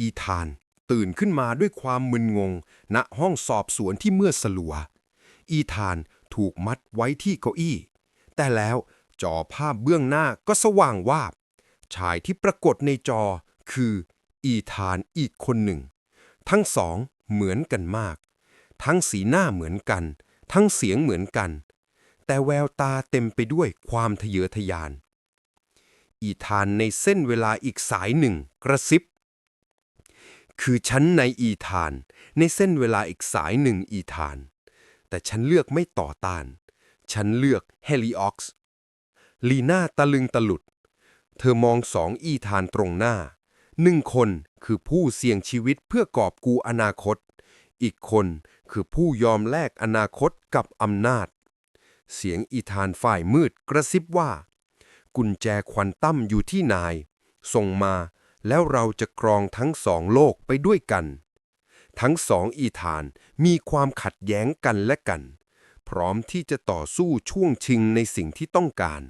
อีธาน ตื่นขึ้นมาด้วยความมึนงง ณห้องสอบสวนที่เมื่อสลัว อีธานถูกมัดไว้ที่เก้าอี้ แต่แล้วจอภาพเบื้องหน้าก็สว่างวาบ ชายที่ปรากฏในจอคือ อีธานอีกคนหนึ่ง ทั้งสองเหมือนกันมาก ทั้งสีหน้าเหมือนกัน ทั้งเสียงเหมือนกัน แต่แววตาเต็มไปด้วยความทะเยอทะยาน อีธานในเส้นเวลาอีกสายหนึ่งกระซิบ คือฉันในอีธาน ในเส้นเวลาอีกสายหนึ่งอีธาน แต่ฉันเลือกไม่ต่อต้าน ฉันเลือกเฮลิออกซ์ลีน่าตะลึงตะหลุด เธอมองสองอีธานตรงหน้า หนึ่งคนคือผู้เสี่ยงชีวิตเพื่อกอบกูอนาคต อีกคนคือผู้ยอมแลกอนาคตกับอำนาจ เสียงอีธานฝ่ายมืดกระซิบว่า กุญแจควันตั้มอยู่ที่นาย ส่งมา แล้วเราจะครองทั้งสองโลกไปด้วยกัน ทั้งสองอีธานมีความขัดแย้งกันและกัน พร้อมที่จะต่อสู้ช่วงชิงในสิ่งที่ต้องการ